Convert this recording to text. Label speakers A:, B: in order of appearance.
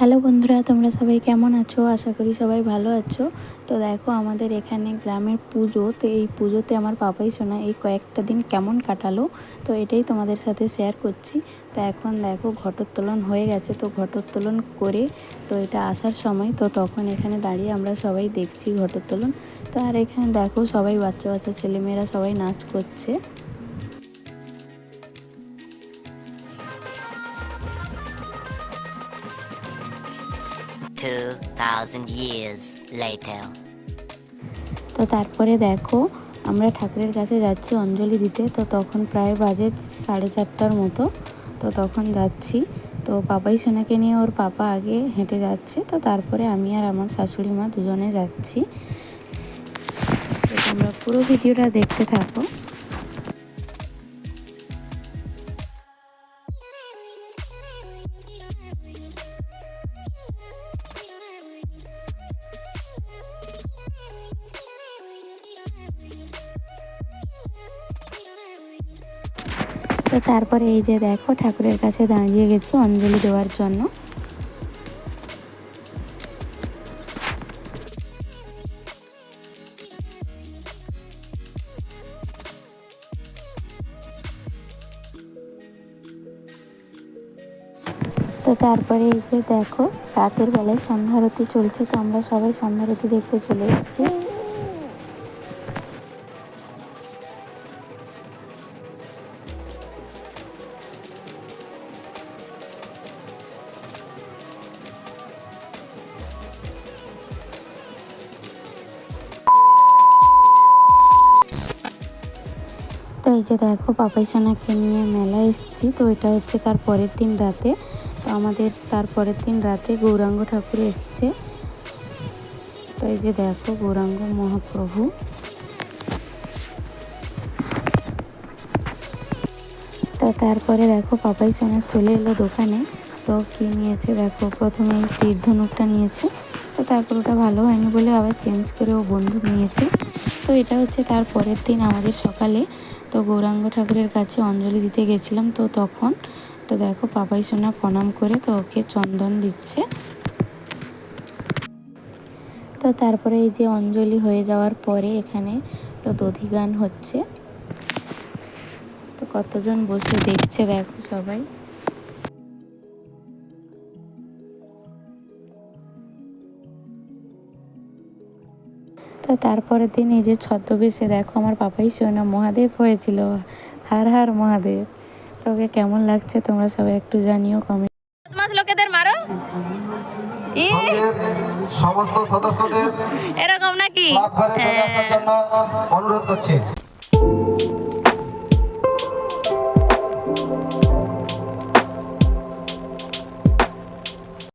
A: Hello বন্ধুরা, তোমরা সবাই কেমন আছো? আশা করি সবাই ভালো আছো। তো দেখো, আমাদের এখানে গ্রামের পুজো। তো এই পুজোতে আমার পাপাই শোনা এই কয়েকটা দিন কেমন কাটালো, তো এটাই তোমাদের সাথে শেয়ার করছি। তো এখন দেখো, ঘটোত্তোলন হয়ে গেছে। তো ঘটোত্তোলন করে, তো এটা আসার সময়, তো তখন এখানে দাঁড়িয়ে আমরা সবাই দেখছি ঘটোত্তোলন। তো আর এখানে দেখো, সবাই বাচ্চা বাচ্চা ছেলেমেয়েরা সবাই নাচ করছে।
B: Two thousand years later.
A: তো তারপরে দেখো, আমরা ঠাকুরের কাছে যাচ্ছি অঞ্জলি দিতে। তো তখন প্রায় বাজে সাড়ে চারটার মতো। তো তখন যাচ্ছি। তো পাপাই সোনাকে নিয়ে ওর পাপা আগে হেঁটে যাচ্ছে। তো তারপরে আমি আর আমার শাশুড়ি মা দুজনে যাচ্ছি। তোমরা পুরো ভিডিওটা দেখতে থাকো। তো তারপরে এই যে দেখো ঠাকুরের কাছে দাঁড়িয়ে গেছি অঞ্জলি দেওয়ার জন্য। তো তারপরে এই যে দেখো, রাতের বেলায় সন্ধ্যারতি চলছে, তো আমরা সবাই সন্ধ্যারতি দেখতে চলে এসেছি। তো এই যে দেখো, পাপাই সোনাকে নিয়ে মেলা এসেছি। তো এটা হচ্ছে তার পরের দিন রাতে। তো আমাদের তার পরের দিন রাতে গৌরাঙ্গ ঠাকুর এসছে। তো এই যে দেখো, গৌরাঙ্গ মহাপ্রভু। তা তারপরে দেখো, পাপাই সোনা চলে এলো দোকানে। তো কি নিয়েছে দেখো, প্রথমে এই তীর ধনুকটা নিয়েছে। তো তারপর ওটা ভালো হয়নি বলে আবার চেঞ্জ করে ও বন্দুক নিয়েছে। তো এটা হচ্ছে তার পরের দিন আমাদের সকালে। তো গৌরাঙ্গ ঠাকুরের কাছে অঞ্জলি দিতে গেছিলাম, তো তখন, তো দেখো পাপাই সোনা প্রণাম করে তো ওকে চন্দন দিচ্ছে। তো তারপরে এই যে অঞ্জলি হয়ে যাওয়ার পরে এখানে তো দধি গান হচ্ছে। তো কতজন বসে দেখছে দেখো সবাই। তো তারপরের দিন এই যে ছদ্মবেশে দেখো আমার পাপাই সোনা মহাদেব হয়েছিল। হার হার মহাদেব। তোকে কেমন লাগছে তোমরা সবাই একটু জানিও কমেন্ট
C: লোকেদের মারো?
D: সমস্ত সদস্যদের
C: এরকম নাকি?
D: অনুরোধ করছি।